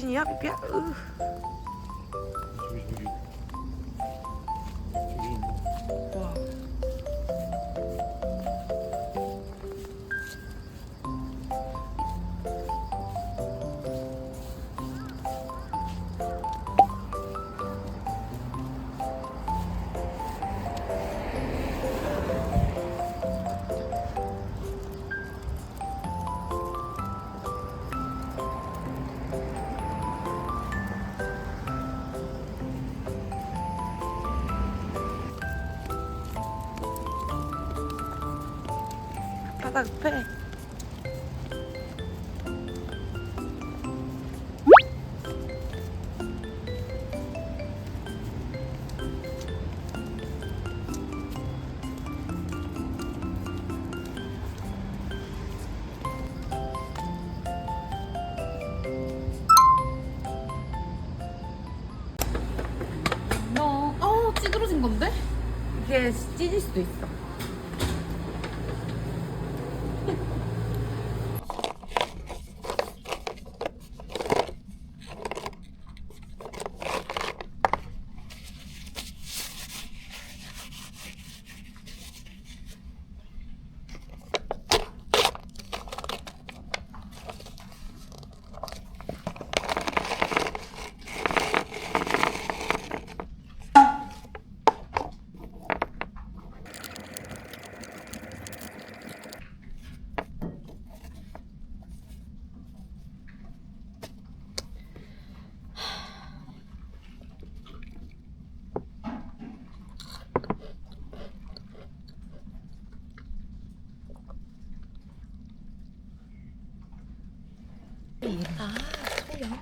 진이야 삐삐 바닥 패. 너, 어, 찌그러진 건데? 이게 찢을 수도 있어. 아, 소양.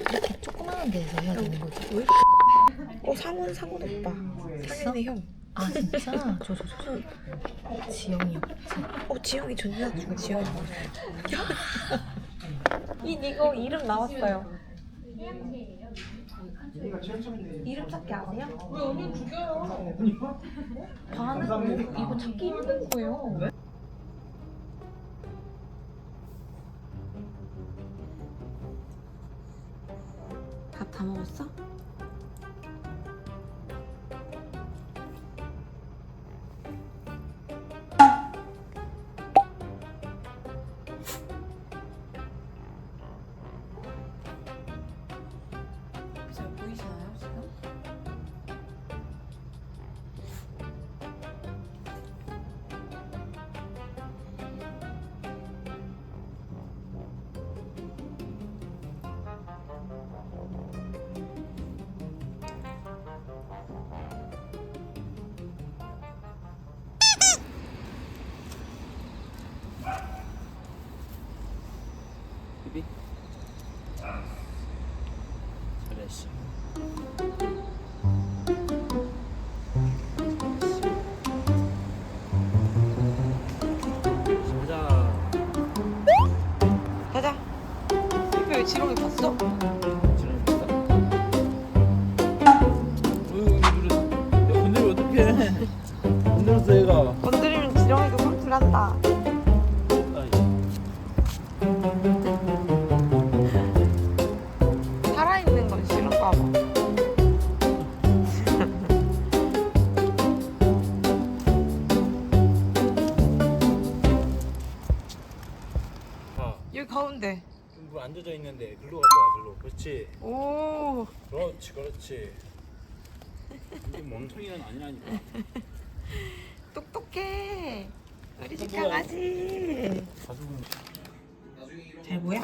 이렇게 조그마한 데서 해야 되는 거지. 어 상훈 상훈 오빠. 상현이 형. 아, 진짜? 저, 저, 저, 저. 지영이 없지. 어 지영이 존나 중에 지영이 이 이거 이름 나왔어요. 이름 찾기 아세요? 반은 뭐, 이거 찾기 힘든 거예요. 밥 다 먹었어? 비비 잘 여기 가운데. 뭐 앉아져 있는데 글로 갈 거야 글로 그렇지 오. 그렇지 그렇지 이게 멍청이는 아니라니까 똑똑해. 우리 집? 강아지. 가슴은 잘 보여?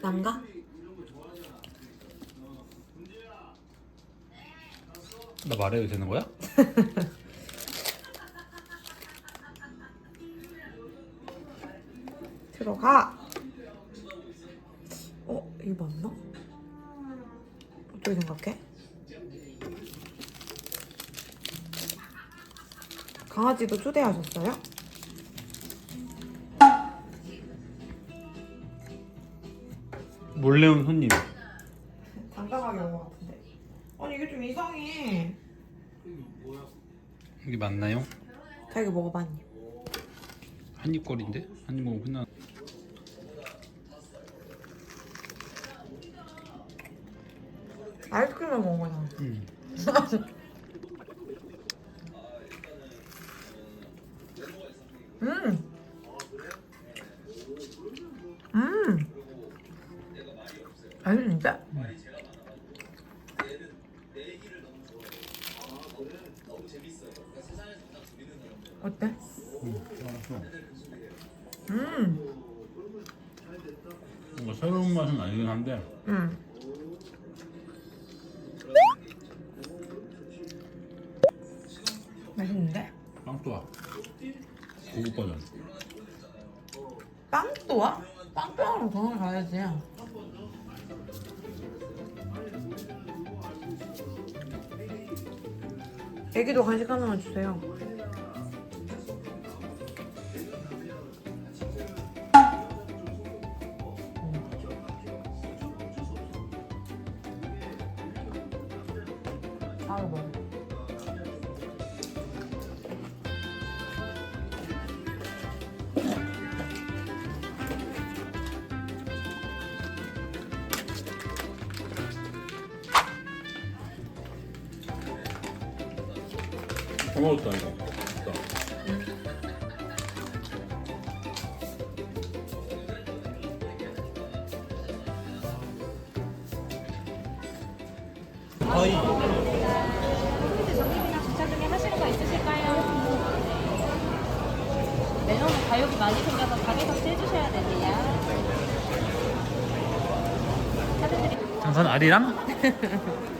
난가? 나 말해도 되는 거야? 들어가. 어, 이거 맞나? 어떻게 생각해? 강아지도 초대하셨어요? 몰래 온 손님 당당하게 온 것 같은데. 아니 이게 좀 이상해. 이게 맞나요? 자기 먹어봤니? 한입거리인데? 한입 먹으면 끝나. 아이스크림만 먹은 거잖아. 음. 음. 음. 맛있는데? 어때? 음. 뭔가 새로운 맛은 아니긴 한데 음. 고급 버전. 빵또 와? 빵빵으로 병원 가야지. 애기도 간식 하나만 주세요. 먹었다 이거. 맛있다. 거의 주차 중에 하시는 거 있으실까요? 멜론은 가격이 많이 생겨서 가게 삭제해 주셔야 됩니다. 당산 알이랑?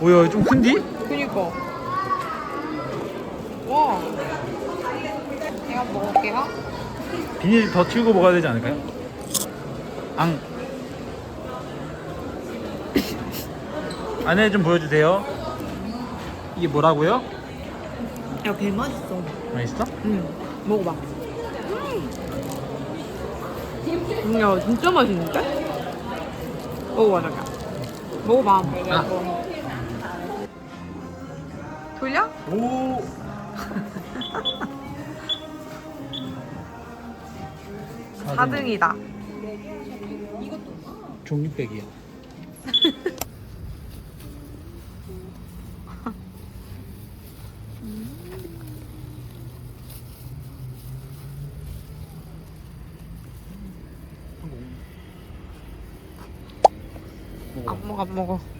오야 좀 큰디? 그니까. 와. 제가 먹을게요. 비닐 더 치우고 먹어야 되지 않을까요? 앙 안에 좀 보여주세요 이게 뭐라고요? 야, 개 맛있어. 맛있어? 응. 먹어봐. 음, 야, 진짜 맛있는데? 먹어봐, 잠깐. 먹어봐. 아. 돌려? 오 사등이다 종이백이야 안 먹어, 안 먹어.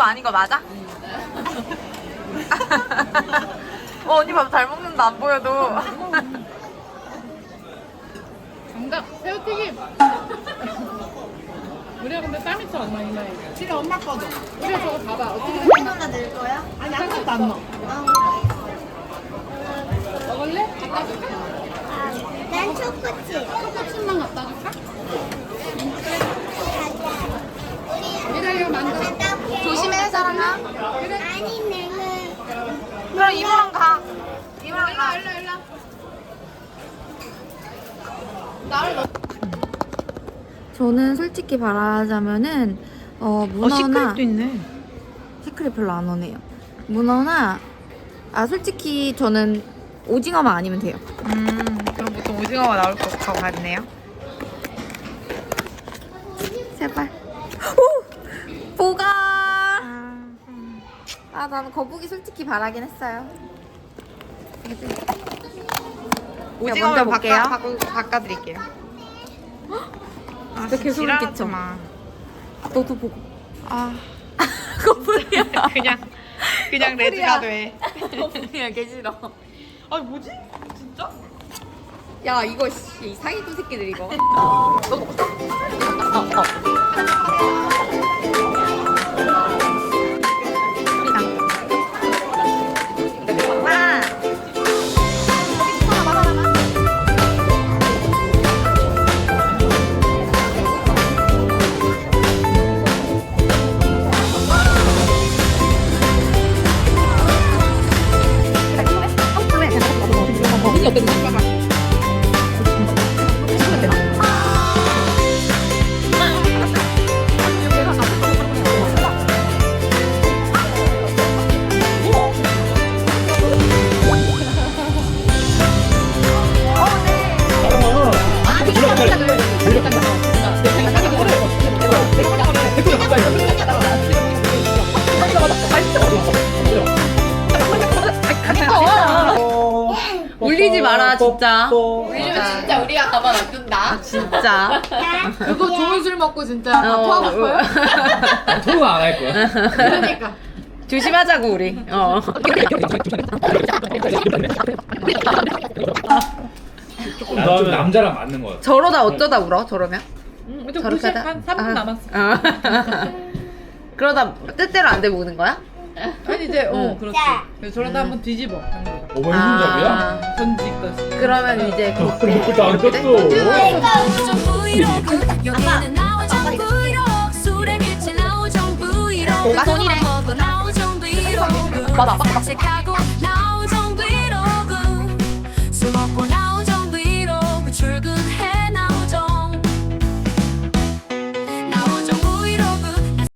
아닌 거 맞아? 어, 언니 밥 잘 먹는다, 안 보여도. 정답 새우튀김 우리가 근데 땀이 쳐 엄마 이마에 지금 엄마 거죠? 우리가 저거 봐봐 어떻게 하나 넣을 거야? 아니 아무것도 안 넣어 아, 먹을래? 갖다 줄까? 난 초코칩. 초코칩만 갖다 줄까? 우리 기다려 만들어. 조심해, 사랑아. 아니, 내는 그럼 이모랑 가. 이모랑 가. 일로 일로 나를 넣어 저는 솔직히 말하자면은 어 문어나 있네. 시크릿 별로 안 오네요. 문어나 아 솔직히 저는 오징어만 아니면 돼요. 음, 그럼 보통 오징어가 나올 것 같네요. 제발. 오! 보가. 아, 아 나는 거북이 솔직히 바라긴 했어요. 오징어를 먼저 볼게요. 바꿔, 바꿔, 바꿔드릴게요. 아, 진짜 개소리 지랄하지. 마. 너도 보고. 아, 거북이야. 그냥, 그냥 레드가 돼. 거북이야 개 싫어. 아, 뭐지? 진짜? 야 이거 씨, 이 사기꾼 새끼들 이거. 그냥. 진짜. 요즘은 진짜 우리가 가만 안 둔다. 진짜. 그거 좋은 술 먹고 진짜 다 어, 토하고 싶어요? 토는 안할 거야. 그러니까. 조심하자고 우리. 어. 나는 좀 남자랑 맞는 거 같아. 저러다 어쩌다 울어? 저러면? 좀 저렇게 하다- 한 3분 아. 남았어. 어. 그러다 뜻대로 안 되고 우는 거야? 아니 이제 어 응. 그렇지. 그래서 저러다 한번 뒤집어. 한번 어머? 아, 던지고. 그러면 이제 그 떴어. 나오정 브이로그 술에 미친 나오정 브이로그 오빠 손이래. 먹어 나오정 브이로그 맞아, 맞아.